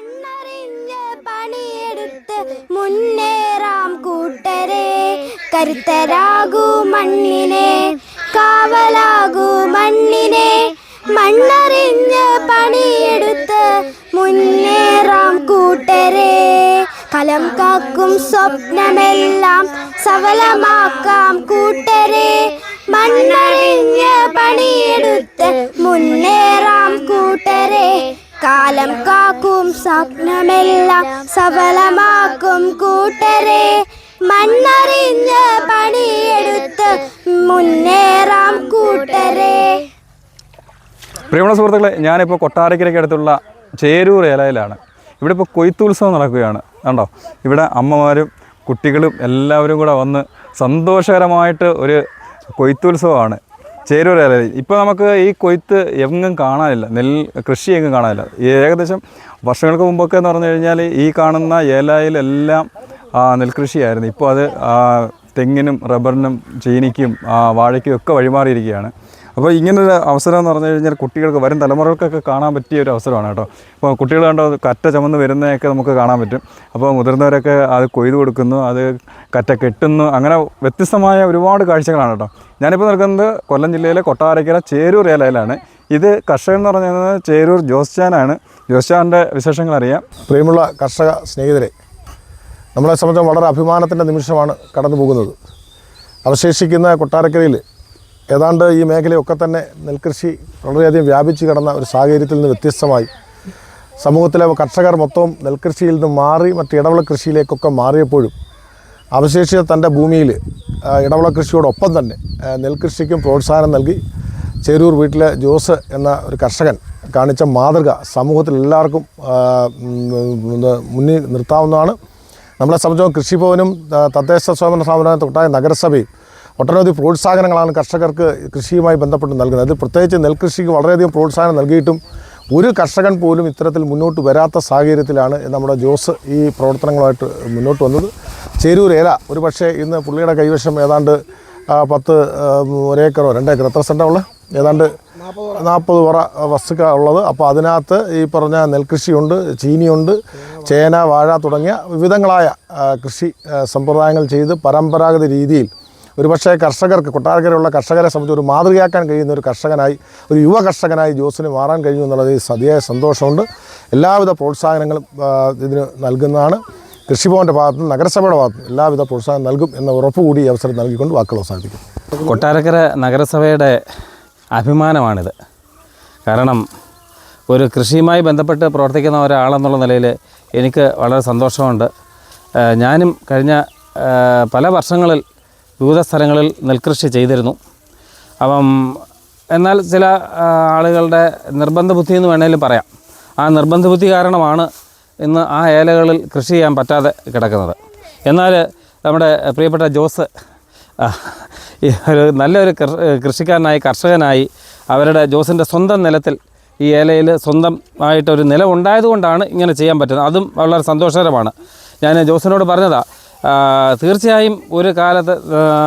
മണ്ണറിഞ്ഞ് പണിയെടുത്ത് മുന്നേറാം കൂട്ടരെ. കരുത്തരാകൂ മണ്ണിനെ കാവലാകൂ മണ്ണിനെ. മണ്ണറിഞ്ഞ് പണിയെടുത്ത് മുന്നേറാം കൂട്ടരെ. കലം കാക്കും സ്വപ്നമെല്ലാം സഫലമാക്കാം കൂട്ടരെ. മണ്ണറിഞ്ഞ് പണിയെടുത്ത് മുന്നേറാം കൂട്ടരെ. കാലം കാക്കും സ്വപ്നമെല്ലാം സഫലമാക്കും കൂട്ടരെ. മണ്ണറിഞ്ഞ് പണിയെടുത്ത് മുന്നേറാം കൂട്ടരെ. പ്രിയമുള്ള സുഹൃത്തുക്കളെ ഞാനിപ്പോൾ കൊട്ടാരക്കരയ്ക്ക് അടുത്തുള്ള ചേരൂർ ഏലയിലാണ് ഇവിടെ ഇപ്പോൾ കൊയ്ത്തുത്സവം നടക്കുകയാണ്. കണ്ടോ? ഇവിടെ അമ്മമാരും കുട്ടികളും എല്ലാവരും കൂടെ വന്ന് സന്തോഷകരമായിട്ട് ഒരു കൊയ്ത്തുത്സവമാണ്. ചേരൂർ ഏലയിൽ ഇപ്പോൾ നമുക്ക് ഈ കൊയ്ത്ത് എങ്ങും കാണാനില്ല. നെൽ കൃഷി എങ്ങും കാണാനില്ല. ഏകദേശം വർഷങ്ങൾക്ക് മുമ്പൊക്കെ എന്ന് പറഞ്ഞു കഴിഞ്ഞാൽ ഈ കാണുന്ന ഏലായിലെല്ലാം നെൽകൃഷിയായിരുന്നു. ഇപ്പോൾ അത് തെങ്ങിനും റബ്ബറിനും ചീനിക്കും വാഴയ്ക്കും ഒക്കെ വഴിമാറിയിരിക്കുകയാണ്. അപ്പോൾ ഇങ്ങനൊരു അവസരം എന്ന് പറഞ്ഞു കഴിഞ്ഞാൽ കുട്ടികൾക്ക് വരും തലമുറകൾക്കൊക്കെ കാണാൻ പറ്റിയ ഒരു അവസരമാണ് കേട്ടോ. അപ്പോൾ കുട്ടികൾ കണ്ടോ കറ്റ ചുമന്ന് വരുന്നതൊക്കെ നമുക്ക് കാണാൻ പറ്റും. അപ്പോൾ മുതിർന്നവരൊക്കെ അത് കൊയ്തു കൊടുക്കുന്നു അത് കറ്റ കെട്ടുന്നു അങ്ങനെ വ്യത്യസ്തമായ ഒരുപാട് കാഴ്ചകളാണ് കേട്ടോ. ഞാനിപ്പോൾ നിൽക്കുന്നത് കൊല്ലം ജില്ലയിലെ കൊട്ടാരക്കര ചേരൂർ ഏലയിലാണ്. ഇത് കർഷകൻ എന്ന് പറഞ്ഞത് ചേരൂർ ജോസ്ചാനാണ് ജോസ്ചാന്റെ വിശേഷങ്ങൾ അറിയാം. പ്രിയമുള്ള കർഷക സ്നേഹിതരെ നമ്മളെ സംബന്ധിച്ച് വളരെ അഭിമാനത്തിന്റെ നിമിഷമാണ് കടന്നു പോകുന്നത് അവശേഷിക്കുന്ന കൊട്ടാരക്കരയിൽ ഏതാണ്ട് ഈ മേഖലയൊക്കെ തന്നെ നെൽകൃഷി വളരെയധികം വ്യാപിച്ചു കിടന്ന ഒരു സാഹചര്യത്തിൽ നിന്ന് വ്യത്യസ്തമായി. സമൂഹത്തിലെ കർഷകർ മൊത്തം നെൽകൃഷിയിൽ നിന്ന് മാറി മറ്റ് ഇടവള കൃഷിയിലേക്കൊക്കെ മാറിയപ്പോഴും അവശേഷിച്ച തന്റെ ഭൂമിയിൽ ഇടവള കൃഷിയോടൊപ്പം തന്നെ നെൽകൃഷിക്കും പ്രോത്സാഹനം നൽകി ചേരൂർ വീട്ടിലെ ജോസ് എന്ന ഒരു കർഷകൻ കാണിച്ച മാതൃക സമൂഹത്തിൽ എല്ലാവർക്കും മുന്നിൽ നിർത്താവുന്നതാണ്. നമ്മളെ സംബന്ധിച്ചോളം കൃഷിഭവനും തദ്ദേശ സ്വയംഭരണ സ്ഥാപനം തൊട്ടായ നഗരസഭയും ഒട്ടനവധി പ്രോത്സാഹനങ്ങളാണ് കർഷകർക്ക് കൃഷിയുമായി ബന്ധപ്പെട്ട് നൽകുന്നത്. അത് പ്രത്യേകിച്ച് നെൽകൃഷിക്ക് വളരെയധികം പ്രോത്സാഹനം നൽകിയിട്ടും ഒരു കർഷകൻ പോലും ഇത്തരത്തിൽ മുന്നോട്ട് വരാത്ത സാഹചര്യത്തിലാണ് നമ്മുടെ ജോസ് ഈ പ്രവർത്തനങ്ങളുമായിട്ട് മുന്നോട്ട് വന്നത്. ചേരൂർ ഏല ഒരു പക്ഷേ ഇന്ന് പുള്ളിയുടെ കൈവശം ഏതാണ്ട് പത്ത് ഒരേക്കറോ രണ്ടേക്കർ എത്ര സെന്റാ ഉള്ളത്? ഏതാണ്ട് നാൽപ്പത് പറ വസ്തുക്ക ഉള്ളത്. അപ്പോൾ അതിനകത്ത് ഈ പറഞ്ഞ നെൽകൃഷിയുണ്ട് ചീനിയുണ്ട് ചേന വാഴ തുടങ്ങിയ വിവിധങ്ങളായ കൃഷി സമ്പ്രദായങ്ങൾ ചെയ്ത് പരമ്പരാഗത രീതിയിൽ ഒരുപക്ഷേ കർഷകർക്ക് കൊട്ടാരക്കരയുള്ള കർഷകരെ സംബന്ധിച്ച് ഒരു മാതൃകയാക്കാൻ കഴിയുന്ന ഒരു കർഷകനായി ഒരു യുവ കർഷകനായി ജോസിന് മാറാൻ കഴിഞ്ഞു എന്നുള്ളത് സതിയായ സന്തോഷമുണ്ട്. എല്ലാവിധ പ്രോത്സാഹനങ്ങളും ഇതിന് നൽകുന്നതാണ്. കൃഷിഭവന്റെ ഭാഗത്തും നഗരസഭയുടെ ഭാഗത്തും എല്ലാവിധ പ്രോത്സാഹനം നൽകും എന്ന ഉറപ്പ് കൂടി ഈ അവസരം നൽകിക്കൊണ്ട് വാക്കുകൾ അവസാനിപ്പിക്കും കൊട്ടാരക്കര നഗരസഭയുടെ അഭിമാനമാണിത്. കാരണം ഒരു കൃഷിയുമായി ബന്ധപ്പെട്ട് പ്രവർത്തിക്കുന്ന ഒരാളെന്നുള്ള നിലയിൽ എനിക്ക് വളരെ സന്തോഷമുണ്ട്. ഞാനും കഴിഞ്ഞ പല വർഷങ്ങളിൽ വിവിധ സ്ഥലങ്ങളിൽ നെൽകൃഷി ചെയ്തിരുന്നു. അപ്പം എന്നാൽ ചില ആളുകളുടെ നിർബന്ധ ബുദ്ധി എന്ന് വേണമെങ്കിലും പറയാം. ആ നിർബന്ധ ബുദ്ധി കാരണമാണ് ഇന്ന് ആ ഏലകളിൽ കൃഷി ചെയ്യാൻ പറ്റാതെ കിടക്കുന്നത്. എന്നാൽ നമ്മുടെ പ്രിയപ്പെട്ട ജോസ് ഒരു നല്ലൊരു കൃഷിക്കാരനായി കർഷകനായി അവരുടെ ജോസിന്റെ സ്വന്തം നിലത്തിൽ ഈ ഏലയിൽ സ്വന്തമായിട്ടൊരു നിലമുണ്ടായതുകൊണ്ടാണ് ഇങ്ങനെ ചെയ്യാൻ പറ്റുന്നത്. അതും വളരെ സന്തോഷകരമാണ്. ഞാൻ ജോസിനോട് പറഞ്ഞതാ ആ, തീർച്ചയായും ഒരു കാലത്ത്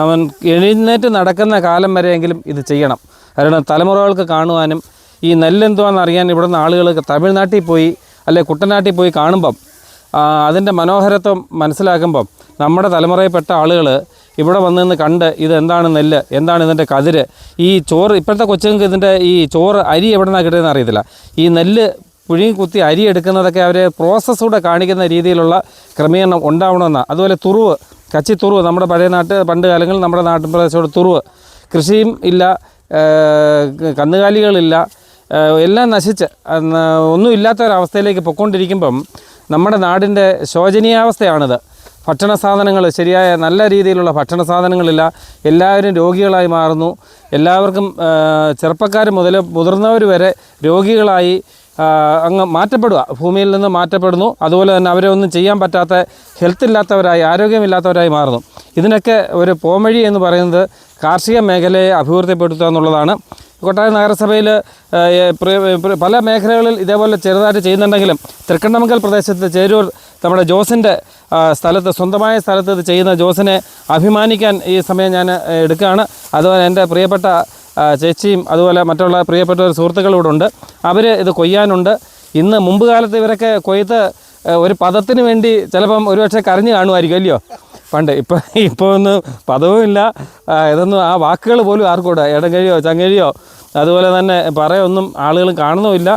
അവൻ എഴുന്നേറ്റ് നടക്കുന്ന കാലം വരെയെങ്കിലും ഇത് ചെയ്യണം. കാരണം തലമുറകൾക്ക് കാണുവാനും ഈ നെല്ലെന്തുവാന്ന് അറിയാൻ ഇവിടുന്ന് ആളുകൾ തമിഴ്നാട്ടിൽ പോയി അല്ലെ കുട്ടനാട്ടിൽ പോയി കാണുമ്പം അതിന്റെ മനോഹരത്വം മനസ്സിലാക്കുമ്പം നമ്മുടെ തലമുറയിൽപ്പെട്ട ആളുകൾ ഇവിടെ വന്ന് നിന്ന് കണ്ട് ഇത് എന്താണ് നെല്ല് എന്താണ് ഇതിന്റെ കതിര് ഈ ചോറ് ഇപ്പോഴത്തെ കൊച്ചുങ്ങൾക്ക് ഇതിന്റെ ഈ ചോറ് അരി എവിടെ നിന്നാണ് കിട്ടിയതെന്ന് അറിയത്തില്ല. ഈ നെല്ല് പുഴുങ്ങി കുത്തി അരി എടുക്കുന്നതൊക്കെ അവർ പ്രോസസ്സൂടെ കാണിക്കുന്ന രീതിയിലുള്ള ക്രമീകരണം ഉണ്ടാവണമെന്നാണ് അതുപോലെ തുറുവ് കച്ചി തുറുവ് നമ്മുടെ പഴയ നാട്ട് പണ്ട് കാലങ്ങളിൽ നമ്മുടെ നാട്ടിൻ പ്രദേശത്തോട് തുറുവ്. കൃഷിയും ഇല്ല കന്നുകാലികളില്ല എല്ലാം നശിച്ച്. ഒന്നുമില്ലാത്ത ഒരവസ്ഥയിലേക്ക് പൊയ്ക്കൊണ്ടിരിക്കുമ്പം നമ്മുടെ നാടിന്റെ ശോചനീയാവസ്ഥയാണിത്. ഭക്ഷണ സാധനങ്ങൾ ശരിയായ നല്ല രീതിയിലുള്ള ഭക്ഷണ സാധനങ്ങളില്ല. എല്ലാവരും രോഗികളായി മാറുന്നു. എല്ലാവർക്കും ചെറുപ്പക്കാർ മുതൽ മുതിർന്നവർ വരെ രോഗികളായി അങ്ങ് മാറ്റപ്പെടുക. ഭൂമിയിൽ നിന്ന് മാറ്റപ്പെടുന്നു. അതുപോലെ തന്നെ അവരെ ഒന്നും ചെയ്യാൻ പറ്റാത്ത ഹെൽത്ത് ഇല്ലാത്തവരായി ആരോഗ്യമില്ലാത്തവരായി മാറുന്നു. ഇതിനൊക്കെ ഒരു പോംവഴി എന്ന് പറയുന്നത് കാർഷിക മേഖലയെ അഭിവൃദ്ധിപ്പെടുത്തുക എന്നുള്ളതാണ്. കൊട്ടാരം നഗരസഭയിൽ പല മേഖലകളിൽ ഇതേപോലെ ചെറുതായിട്ട് ചെയ്യുന്നുണ്ടെങ്കിലും തൃക്കണ്ണമംഗൽ പ്രദേശത്ത് ചേരൂർ നമ്മുടെ ജോസിന്റെ സ്ഥലത്ത് സ്വന്തമായ സ്ഥലത്ത് ഇത് ചെയ്യുന്ന ജോസിനെ അഭിമാനിക്കാൻ ഈ സമയം ഞാൻ എടുക്കുകയാണ്. അതുപോലെ എന്റെ പ്രിയപ്പെട്ട ചേച്ചിയും അതുപോലെ മറ്റുള്ള പ്രിയപ്പെട്ട ഒരു സുഹൃത്തുക്കളും ഇവിടെ ഉണ്ട്. അവർ ഇത് കൊയ്യാനുണ്ട്. ഇന്ന് മുമ്പ് കാലത്ത് ഇവരൊക്കെ കൊയ്ത്ത് ഒരു പദത്തിന് വേണ്ടി ചിലപ്പം ഒരുപക്ഷെ കരഞ്ഞു കാണുമായിരിക്കും അല്ലയോ? പണ്ട് ഇപ്പം ഇപ്പോൾ ഒന്നും പദവുമില്ല ഇതൊന്നും ആ വാക്കുകൾ പോലും ആർക്കൂടെ ഇടങ്കഴിയോ ചങ്ങഴിയോ അതുപോലെ തന്നെ പറയൊന്നും ആളുകൾ കാണുന്നുമില്ല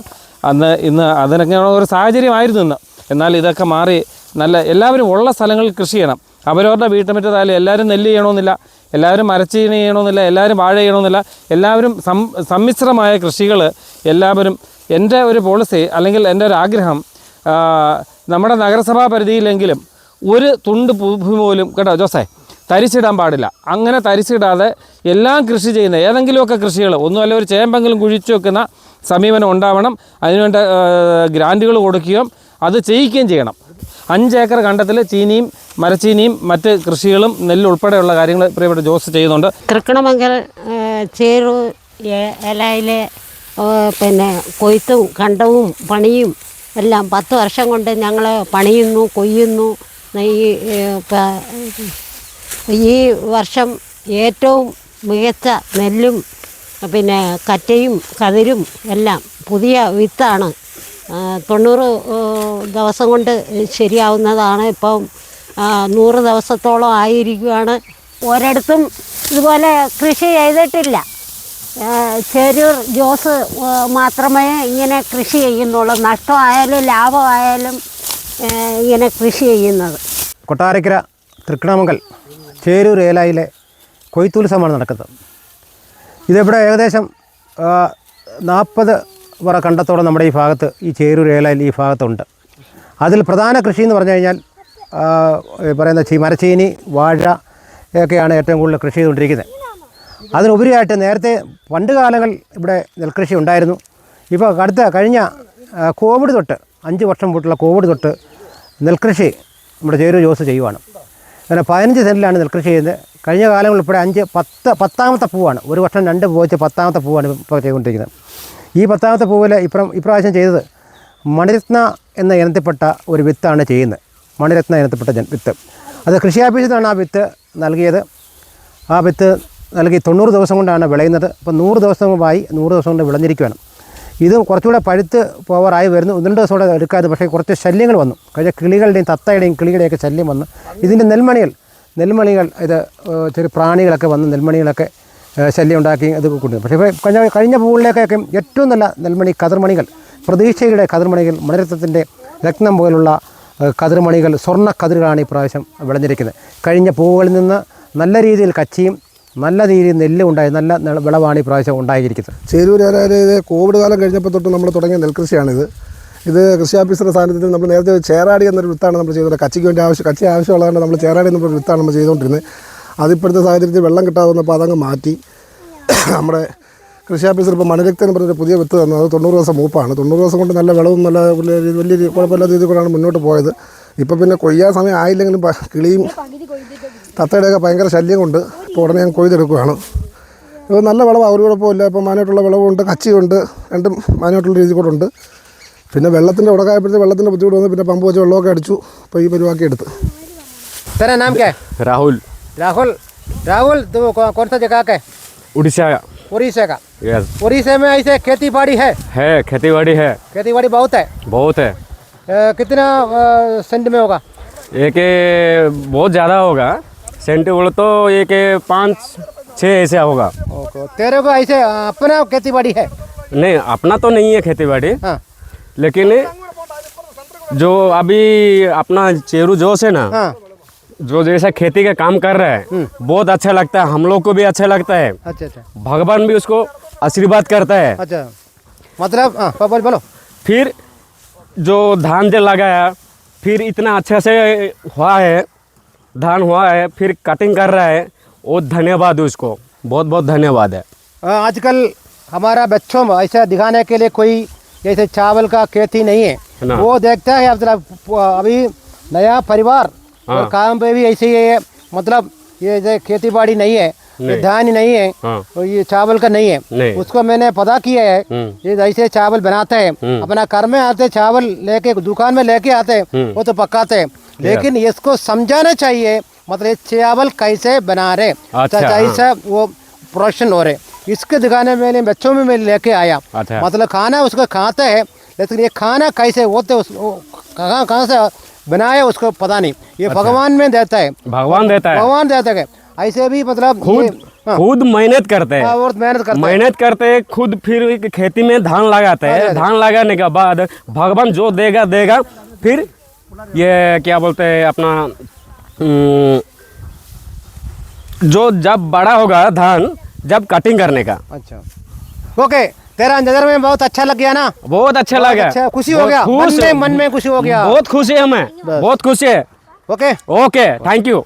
അന്ന് ഇന്ന് അതിനൊക്കെ ഒരു സാഹചര്യമായിരുന്നു ഇന്ന്. എന്നാൽ ഇതൊക്കെ മാറി നല്ല എല്ലാവരും ഉള്ള സ്ഥലങ്ങളിൽ കൃഷി ചെയ്യണം. അവരവരുടെ വീട്ടുമുറ്റത്തായാലും എല്ലാവരും നെല്ല് ചെയ്യണമെന്നില്ല. എല്ലാവരും മരച്ചീനി ചെയ്യണമെന്നില്ല എല്ലാവരും വാഴ ചെയ്യണമെന്നില്ല എല്ലാവരും സം സമ്മിശ്രമായ കൃഷികൾ എല്ലാവരും എന്റെ ഒരു പോളിസി അല്ലെങ്കിൽ എന്റെ ഒരു ആഗ്രഹം നമ്മുടെ നഗരസഭാ പരിധിയിലെങ്കിലും ഒരു തുണ്ട് ഭൂമി പോലും കേട്ടോ ജോസേ തരിച്ചിടാൻ പാടില്ല. അങ്ങനെ തരിച്ചിടാതെ എല്ലാം കൃഷി ചെയ്യുന്ന ഏതെങ്കിലുമൊക്കെ കൃഷികൾ ഒന്നുമല്ല ഒരു ചേമ്പെങ്കിലും കുഴിച്ചു വെക്കുന്ന സമീപനം ഉണ്ടാവണം അതിനുവേണ്ട ഗ്രാന്റുകൾ കൊടുക്കുകയും അത് ചെയ്യിക്കുകയും ചെയ്യണം. അഞ്ച് ഏക്കർ കണ്ടത്തിൽ ചീനിയും മരച്ചീനിയും മറ്റ് കൃഷികളും നെല്ല് ഉൾപ്പെടെയുള്ള കാര്യങ്ങൾ പ്രിയപ്പെട്ട ജോസ് ചെയ്യുന്നുണ്ട്. തൃക്കണമംഗൽ ചേറു ഇലയിലെ പിന്നെ കൊയ്ത്തും കണ്ടവും പണിയും എല്ലാം പത്ത് വർഷം കൊണ്ട് ഞങ്ങൾ പണിയുന്നു കൊയ്യുന്നു. ഈ ഈ വർഷം ഏറ്റവും മികച്ച നെല്ലും പിന്നെ കറ്റയും കതിരും എല്ലാം പുതിയ വിത്താണ് തൊണ്ണൂറ് ദിവസം കൊണ്ട് ശരിയാവുന്നതാണ്. ഇപ്പം നൂറ് ദിവസത്തോളം ആയിരിക്കുകയാണ് ഒരിടത്തും ഇതുപോലെ കൃഷി ചെയ്തിട്ടില്ല. ചെരൂർ ജോസ് മാത്രമേ ഇങ്ങനെ കൃഷി ചെയ്യുന്നുള്ളൂ. നഷ്ടമായാലും ലാഭമായാലും ഇങ്ങനെ കൃഷി ചെയ്യുന്നത്. കൊട്ടാരക്കര തൃക്കണമംഗൽ ചേരൂർ ഏലായിലെ കൊയ്ത്തുത്സവമാണ് നടക്കുന്നത്. ഇതിവിടെ ഏകദേശം നാൽപ്പത് പറ കണ്ടത്തോളം നമ്മുടെ ഈ ഭാഗത്ത് ഈ ചേരൂർ ഏലയിൽ ഈ ഭാഗത്തുണ്ട്. അതിൽ പ്രധാന കൃഷി എന്ന് പറഞ്ഞു കഴിഞ്ഞാൽ പറയുന്ന ചീ മരച്ചീനി വാഴ ഒക്കെയാണ് ഏറ്റവും കൂടുതൽ കൃഷി ചെയ്തുകൊണ്ടിരിക്കുന്നത്. അതിനുപരിയായിട്ട് നേരത്തെ പണ്ട് കാലങ്ങൾ ഇവിടെ നെൽകൃഷി ഉണ്ടായിരുന്നു. ഇപ്പോൾ അടുത്ത കഴിഞ്ഞ കോവിഡ് തൊട്ട് അഞ്ച് വർഷം പോയിട്ടുള്ള കോവിഡ് തൊട്ട് നെൽകൃഷി നമ്മുടെ ചേരൂർ ജോസ് ചെയ്യുവാണ്. അങ്ങനെ പതിനഞ്ച് സെന്റിലാണ് നെൽകൃഷി ചെയ്യുന്നത്. കഴിഞ്ഞ കാലങ്ങളിൽ ഇപ്പോൾ അഞ്ച് പത്ത് പത്താമത്തെ പൂവാണ്. ഒരു വർഷം രണ്ട് പൂ വെച്ച് പത്താമത്തെ പൂവാണ് ഇപ്പോൾ ചെയ്തുകൊണ്ടിരിക്കുന്നത്. ഈ പത്താമത്തെ പൂവിൽ ഇപ്ര ഇപ്രാവശ്യം ചെയ്തത് മണിരത്ന എന്ന ഇനത്തിൽപ്പെട്ട ഒരു വിത്താണ് ചെയ്യുന്നത്. മണിരത്ന ഇനത്തിൽപ്പെട്ട വിത്ത്. അത് കൃഷി ഓഫീസിൽ നിന്നാണ് ആ വിത്ത് നൽകിയത്. ആ വിത്ത് നൽകി തൊണ്ണൂറ് ദിവസം കൊണ്ടാണ് വിളയുന്നത്. അപ്പോൾ നൂറ് ദിവസം മുമ്പായി നൂറ് ദിവസം കൊണ്ട് വിളഞ്ഞിരിക്കുകയാണ്. ഇത് കുറച്ചുകൂടെ പഴുത്ത് പോവാറായി വരുന്നു. രണ്ട് ദിവസം കൂടെ എടുക്കാതെ പക്ഷേ കുറച്ച് ശല്യങ്ങൾ വന്നു. കഴിഞ്ഞ കിളികളുടെയും തത്തയുടെയും കിളികളുടെയൊക്കെ ശല്യം വന്നു. ഇതിന്റെ നെൽമണികൾ നെൽമണികൾ ഇത് ചെറിയ പ്രാണികളൊക്കെ വന്ന് നെൽമണികളൊക്കെ ശല്യം ഉണ്ടാക്കി അത് കൊണ്ടു പക്ഷേ കഴിഞ്ഞ കഴിഞ്ഞ പൂളിലേക്കൊക്കെ ഏറ്റവും നല്ല നെൽമണി കതിർമണികൾ പ്രതീക്ഷയുടെ കതിർമണികൾ മണിരത്വത്തിന്റെ രക്തം പോലുള്ള കതിർമണികൾ സ്വർണ കതിരുകളാണ് ഈ പ്രാവശ്യം വിളഞ്ഞിരിക്കുന്നത്. കഴിഞ്ഞ പൂവുകളിൽ നിന്ന് നല്ല രീതിയിൽ കച്ചിയും നല്ല രീതിയിൽ നെല്ല് ഉണ്ടായി നല്ല വിളവാണ് ഈ പ്രാവശ്യം ഉണ്ടായിരിക്കുന്നത് ചേരൂർ അതായത് കോവിഡ് കാലം കഴിഞ്ഞപ്പോൾ തൊട്ട് നമ്മൾ തുടങ്ങിയ നെൽകൃഷിയാണിത്. ഇത് കൃഷി ഓഫീസറുടെ സാന്നിധ്യത്തിൽ നമ്മൾ നേരത്തെ ചേരാടി എന്നൊരു വിത്താണ് നമ്മൾ ചെയ്തത്. കച്ചിക്ക് വേണ്ടി ആവശ്യം കച്ചി ആവശ്യമുള്ളതുകൊണ്ട് നമ്മൾ ചേരാടി എന്നൊരു വിത്താണ് നമ്മൾ ചെയ്തുകൊണ്ടിരുന്നത്. അതിപ്പോഴത്തെ സാഹചര്യത്തിൽ വെള്ളം കിട്ടാതെ വന്നപ്പോൾ അതങ്ങ് മാറ്റി. നമ്മുടെ കൃഷി ഓഫീസർ ഇപ്പോൾ മണിരക്തൻ പറഞ്ഞൊരു പുതിയ വിത്ത് തന്നത് അത് തൊണ്ണൂറ് ദിവസം മൂപ്പാണ്. തൊണ്ണൂറ് ദിവസം കൊണ്ട് നല്ല വിളവും നല്ല വലിയ വലിയ കുഴപ്പമില്ലാത്ത രീതിയിൽ കൂടെയാണ് മുന്നോട്ട് പോയത്. ഇപ്പോൾ പിന്നെ കൊയ്യാൻ സമയം ആയില്ലെങ്കിലും കിളിയും തത്തയുടെയൊക്കെ ഭയങ്കര ശല്യം കൊണ്ട് ഇപ്പോൾ ഉടനെ ഞാൻ കൊയ്തെടുക്കുകയാണ്. ഇപ്പോൾ നല്ല വിളവാണ് ഒരു കുഴപ്പമില്ല ഇപ്പോൾ മാനായിട്ടുള്ള വിളവുണ്ട് കച്ചിയുണ്ട്. രണ്ടും മാനായിട്ടുള്ള രീതി കൂടെ ഉണ്ട്. പിന്നെ വെള്ളത്തിന്റെ ഉടക്കായപ്പോഴത്തെ വെള്ളത്തിന്റെ ബുദ്ധിമുട്ട് വന്ന് പിന്നെ പമ്പ് വെച്ച് വെള്ളമൊക്കെ അടിച്ചു. ഇപ്പോൾ ഈ പരിവാക്കി എടുത്ത്. രാഹുൽ. राहुल राहुल तो कौन सा जगह का है? उड़ीसा उड़ीसा का? यस उड़ीसा में ऐसे खेती बाड़ी है? है खेती बाड़ी है। खेती बाड़ी बहुत है? बहुत है। अ, कितना सेंट में होगा? एक बहुत ज़्यादा होगा। सेंट बोले तो एक पाँच छः ऐसा होगा। ओके तेरे को ऐसे अपना खेती बाड़ी है? नहीं अपना तो नहीं है खेती बाड़ी हाँ। लेकिन जो अभी अपना चेरू जोश है ना हाँ। जो जैसा खेती का काम कर रहा है बहुत अच्छा लगता है हम लोग को भी अच्छा लगता है। अच्छा अच्छा। भगवान भी उसको आशीर्वाद करता है। अच्छा। मतलब हाँ बोल बोलो। फिर जो धान जो लगाया फिर इतना अच्छा से हुआ है धान हुआ है फिर कटिंग कर रहा है वो धन्यवाद उसको। बहुत बहुत धन्यवाद है। आजकल हमारा बच्चों में ऐसा दिखाने के लिए कोई जैसे चावल का खेती नहीं है। वो देखता है अभी नया परिवार और हाँ। काम पे भी ऐसे ही है मतलब ये जो खेती बाड़ी नहीं है ये। धान नहीं है हाँ और ये चावल का नहीं है नहीं। उसको मैंने पता किया है हम्म। ये ऐसे चावल बनाते हैं हम्म। अपना घर में आते चावल लेके दुकान में लेके आते हैं हम्म। वो तो पकाते हैं लेकिन इसको समझाना चाहिए मतलब ये चावल कैसे बना रहे अच्छा, कैसे वो प्रोडक्शन हो रहे इसके दिखाने मैंने बच्चों में मैं लेके आया अच्छा। मतलब खाना उसको खाते हैं लेकिन ये खाना कैसे होते उस कहाँ कहाँ से बनाया उसको पता नहीं। ये अच्छा। भगवान में देता है। भगवान देता है? भगवान देता है। ऐसे भी मतलब खुद हाँ, खुद मेहनत करते हाँ, हैं और मेहनत करते हैं। मेहनत करते हैं खुद फिर खेती में धान लगाते हैं। धान लगाने के बाद भगवान जो देगा देगा। फिर ये क्या बोलते हैं अपना जो जब बड़ा होगा धान जब कटिंग करने का। अच्छा। ओके तेरा नज़र में बहुत अच्छा लग गया ना। बहुत अच्छा लग। गया अच्छा, खुशी हो गया। खुश। मन में मन में खुशी हो गया। बहुत खुशी है हमें। बहुत खुशी है। ओके। Okay thank you